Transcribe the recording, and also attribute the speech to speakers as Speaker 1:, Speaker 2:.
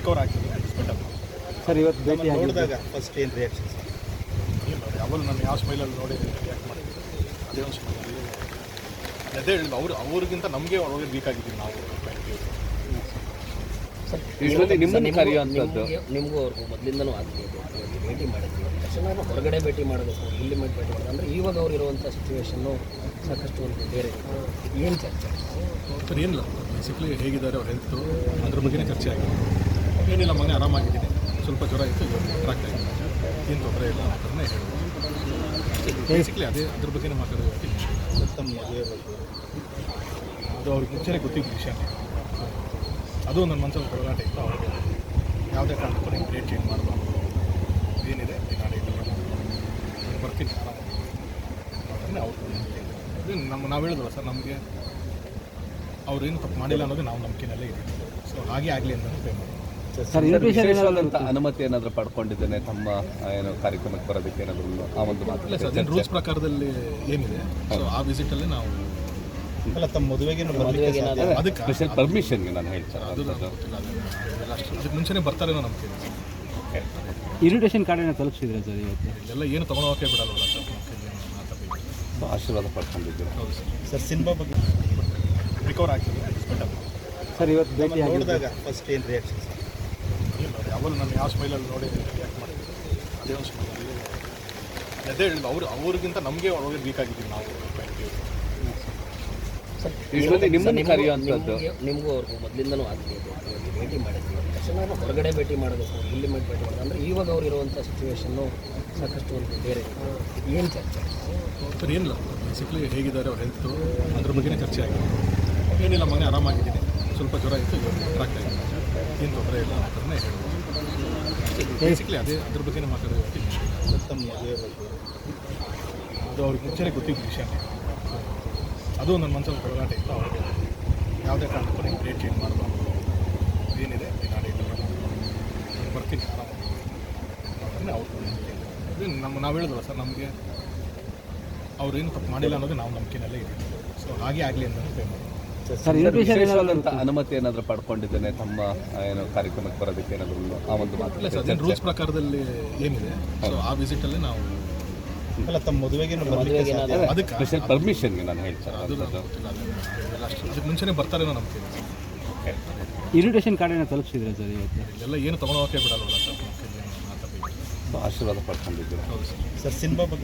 Speaker 1: Recover ಆಗ್ತದೆ
Speaker 2: sir ಇವತ್ತು ಭೇಟಿ
Speaker 3: ನೋಡಿದಾಗ ಫಸ್ಟ್ ಏನು ರಿಯಾಕ್ಷನ್
Speaker 1: ಸರ್? ಯಾವಾಗ ನಾನು ಯಾವ ಸ್ಮೈಲಲ್ಲಿ ನೋಡಿ ರಿಯಾಕ್ಟ್ ಮಾಡಿದ್ದೀನಿ ಅದೇ ಒಂದು ಸ್ಮೈಲಲ್ಲಿ ಅದೇ ಹೇಳಿದ್ದು ಅವರು ಅವ್ರಿಗಿಂತ ನಮಗೆ ಒಳಗೆ ವೀಕ್ ಆಗಿದ್ದೀವಿ ನಾವು.
Speaker 4: ನಿಮಗೂ ಅವ್ರಿಗೂ ಮೊದಲಿಂದನೂ ಆಗಲಿ ಭೇಟಿ ಮಾಡಿದ್ವಿ ತಕ್ಷಣ ಹೊರಗಡೆ ಭೇಟಿ ಮಾಡಬೇಕು. ಇಲ್ಲಿ ಮಾಡಿ ಭೇಟಿ ಮಾಡೋದು ಅಂದರೆ ಇವಾಗ ಅವ್ರು ಇರುವಂಥ ಸಿಚುವೇಶನ್ನು ಸಾಕಷ್ಟು ಒಂದು ಬೇರೆ ಏನು ಚರ್ಚೆ?
Speaker 1: ಸರ್ ಏನಿಲ್ಲ. ಬೇಸಿಕ್ಲಿ ಹೇಗಿದ್ದಾರೆ ಅವ್ರ ಹೆಲ್ತು ಅದ್ರ ಬಗ್ಗೆನೇ ಚರ್ಚೆ ಆಗಿದೆ. ಏನಿಲ್ಲ ಮನೆ ಆರಾಮಾಗಿದ್ದೀನಿ ಸ್ವಲ್ಪ ಜ್ವರ ಇತ್ತು ಆಗ್ತಾ ಇದೆ ಏನು ತೊಂದರೆ ಇಲ್ಲ ಅಂತಲೇ ಹೇಳ್ಬೋದು. ಬೇಸಿಕ್ಲಿ ಅದೇ ಅದ್ರ ಬಗ್ಗೆನೇ ಮಾತಾಡೋದು
Speaker 3: ತಮ್ಮ ಮದುವೆ ಬಗ್ಗೆ
Speaker 1: ಅದು ಅವ್ರಿಗೆ ಮುಂಚೆನೇ ಗೊತ್ತಿದ್ದ ವಿಷಯ. ಅದು ನನ್ನ ಮನಸ್ಸಲ್ಲಿ ಹೋರಾಟ ಇತ್ತು ಅವ್ರಿಗೆ ಯಾವುದೇ ಕಾರಣಕ್ಕೂ ನೀವು ಡೇಟ್ ಚೇಂಜ್ ಮಾಡಬಾರ್ದು. ಏನಿದೆ ನಾಳೆ ಬರ್ತೀನಿ. ಆರಾಮಾಗಿ ಅಂತಂದರೆ ಅವ್ರು ಅದೇ ನಮ್ಮ ನಾವು ಹೇಳಿದ್ವಲ್ಲ ಸರ್ ನಮಗೆ ಅವ್ರೇನು ತಪ್ಪು ಮಾಡಿಲ್ಲ ಅನ್ನೋದು ನಾವು ನಂಬಿಕೆನಲ್ಲೇ ಇದ್ದೀವಿ. ಸೊ ಹಾಗೆ ಆಗಲಿ ಅಂತ ಪೇ ಮಾಡಿ
Speaker 2: ಸರ್ ಇನ್ವಿಟೇಷನ್
Speaker 5: ವಿಶೇಷವಾದಂಥ ಅನುಮತಿ ಏನಾದರೂ ಪಡ್ಕೊಂಡಿದ್ದೇನೆ ತಮ್ಮ ಏನು ಕಾರ್ಯಕ್ರಮಕ್ಕೆ ಬರೋದಕ್ಕೆ ಏನಾದರೂ ಆ ಒಂದು
Speaker 1: ಇಲ್ಲ
Speaker 5: ಮಾತು
Speaker 1: ಸರ್ ಅದೇನು ರೂಲ್ಸ್ ಪ್ರಕಾರದಲ್ಲಿ ಏನಿದೆ? ಸೊ ಆ ವಿಸಿಟಲ್ಲಿ ನಾವು
Speaker 3: ಅಲ್ಲ ತಮ್ಮ ಮದುವೆಗೆ
Speaker 1: ಅದಕ್ಕೆ
Speaker 5: ಸ್ಪೆಷಲ್ ಪರ್ಮಿಷನ್ಗೆ ನಾನು ಹೇಳ್ತಾರೆ
Speaker 1: ಅದು. ಗೊತ್ತಿಲ್ಲ ಅದೆಲ್ಲ ಅಷ್ಟು. ಅದಕ್ಕೆ ಮುಂಚೆನೇ ಬರ್ತಾರೇನೋ ನಂಬಿಕೆ ಇದೆ ಸರ್.
Speaker 2: ಇನ್ವಿಟೇಷನ್ ಕಾರ್ಡನ್ನು ತಲುಪಿಸಿದ್ರೆ ಸರ್ ಇವತ್ತು?
Speaker 1: ಇದೆಲ್ಲ ಏನು ತೊಗೊಳೋಕೆ ಬಿಡಲ್ವಲ್ಲ ಸರ್
Speaker 5: ಆಶೀರ್ವಾದ ಪಡ್ಕೊಂಡಿದ್ದೀರಾ?
Speaker 1: ಹೌದು ಸರ್.
Speaker 3: ಸರ್ ಸಿನಿಮಾ ಬಗ್ಗೆ
Speaker 1: ರಿಕವರ್ ಆಗ್ತದೆ.
Speaker 2: ಸರ್ ಇವತ್ತು ಭೇಟಿ
Speaker 3: ನೋಡಿದಾಗ ಫಸ್ಟ್ ಏನು ರಿಯಾಕ್ಷನ್
Speaker 1: ಯಾವಾಗ ನಾನು ಯಾವ ಸ್ಮೈಲಲ್ಲಿ ನೋಡಿ ರಿಯಾಕ್ಟ್ ಮಾಡ್ತೀವಿ ಅದೇ ಒಂದು ಸ್ಮೈಲಲ್ಲಿ ಅದೇ ಹೇಳಿದ್ದು ಅವರು ಅವ್ರಿಗಿಂತ ನಮಗೆ ಒಳಗೆ ವೀಕ್ ಆಗಿದ್ದೀವಿ ನಾವು.
Speaker 4: ನಿಮಗೂ ಅವ್ರಿಗೂ ಮೊದಲಿಂದನೂ ಆಗಬೇಕು ಭೇಟಿ ಮಾಡಿದ್ವಿ ತಕ್ಷಣ ಹೊರಗಡೆ ಭೇಟಿ ಮಾಡಬೇಕು ಇಲ್ಲಿ ಮಾಡಿ ಭೇಟಿ ಮಾಡೋದು. ಅಂದರೆ ಇವಾಗ ಅವ್ರು ಇರುವಂಥ ಸಿಚುವೇಶನ್ನು ಸಾಕಷ್ಟು ಒಂದು ಬೇರೆ ಏನು ಚರ್ಚೆ?
Speaker 1: ಸರ್ ಏನಿಲ್ಲ. ಬೇಸಿಕ್ಲಿ ಹೇಗಿದ್ದಾರೆ ಅವ್ರ ಹೆಲ್ತು ಅದ್ರ ಬಗ್ಗೆನೇ ಚರ್ಚೆ ಆಗಿದೆ. ಏನಿಲ್ಲ ಮನೆ ಆರಾಮಾಗಿದ್ದೀನಿ. ಸ್ವಲ್ಪ ಜ್ವರ ಇತ್ತು ಟ್ರಾಕ್ಟ್ ಆಗಿದೆ. ಆಗ್ತಾ ಇದೆ ಏನು ತೊಂದರೆ ಇಲ್ಲ ಅಂತಲೇ ಹೇಳ್ಬೋದು. ಬೇಸಿಕ್ಲಿ ಅದೇ ಅದ್ರ ಬಗ್ಗೆ ಮಾತಾಡೋದು
Speaker 3: ತಮ್ಮ ಮದುವೆ ಬಗ್ಗೆ.
Speaker 1: ಅದು ಅವ್ರಿಗೆ ಮುಂಚೆನೇ ಗೊತ್ತಿದ್ದ ವಿಷಯ. ಅದು ನನ್ನ ಮನಸ್ಸಲ್ಲಿ ಹೋರಾಟ ಇತ್ತು ಅವರು ಯಾವುದೇ ಕಾರಣಕ್ಕೂ ನೀವು ಡೇಟ್ ಚೇಂಜ್ ಮಾಡಬಾರ್ದು. ಏನಿದೆ ನಾನು ಬರ್ತೀನಿ ಅಂತಂದರೆ ಅವ್ರು ಇದು ನಮ್ಮ ನಾವು ಹೇಳಿದ್ವಲ್ಲ ಸರ್ ನಮಗೆ ಅವ್ರೇನು ತಪ್ಪು ಮಾಡಿಲ್ಲ ಅನ್ನೋದು ನಾವು ನಂಬಿಕೆನಲ್ಲೇ ಇದ್ದೀವಿ. ಸೊ ಹಾಗೆ ಆಗಲಿ ಅಂತ ಪೇ ಮಾಡಿ
Speaker 2: ಸರ್ ಇನ್ವಿಟೇಷನ್
Speaker 5: ವಿಶೇಷವಾದಂಥ ಅನುಮತಿ ಏನಾದರೂ ಪಡ್ಕೊಂಡಿದ್ದೇನೆ ತಮ್ಮ ಏನು ಕಾರ್ಯಕ್ರಮಕ್ಕೆ ಬರೋದಕ್ಕೆ ಏನಾದರೂ ಆ ಒಂದು ಮಾತು
Speaker 1: ರೂಲ್ಸ್ ಪ್ರಕಾರದಲ್ಲಿ ಏನಿದೆ? ಸೊ ಆ ವಿಸಿಟಲ್ಲಿ ನಾವು
Speaker 3: ಅಲ್ಲ ತಮ್ಮ ಮದುವೆಗೆ
Speaker 1: ಅದಕ್ಕೆ
Speaker 5: ಸ್ಪೆಷಲ್ ಪರ್ಮಿಷನ್ಗೆ ನಾನು
Speaker 1: ಅಷ್ಟು ಅದಕ್ಕೆ ಮುಂಚೆನೇ ಬರ್ತಾರೇನೋ ಸರ್
Speaker 2: ಇನ್ವಿಟೇಷನ್ ಕಾರ್ಡನ್ನು ತಲುಪಿಸಿದ್ರೆ ಸರ್ ಇವತ್ತು?
Speaker 1: ಇದೆಲ್ಲ ಏನು ತೊಗೊಳೋಕೆ ಬಿಡಲ್ವಲ್ಲ ಸರ್ ಏನು
Speaker 5: ಆಶೀರ್ವಾದ ಪಡ್ಕೊಂಡಿದ್ದೀರಾ?
Speaker 1: ಹೌದು ಸರ್
Speaker 3: ಸರ್ ಸಿನಿಮಾ ಬಗ್ಗೆ